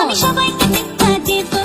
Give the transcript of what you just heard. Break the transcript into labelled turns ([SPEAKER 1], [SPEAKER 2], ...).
[SPEAKER 1] আমি সবাইকে টিক্কা দেব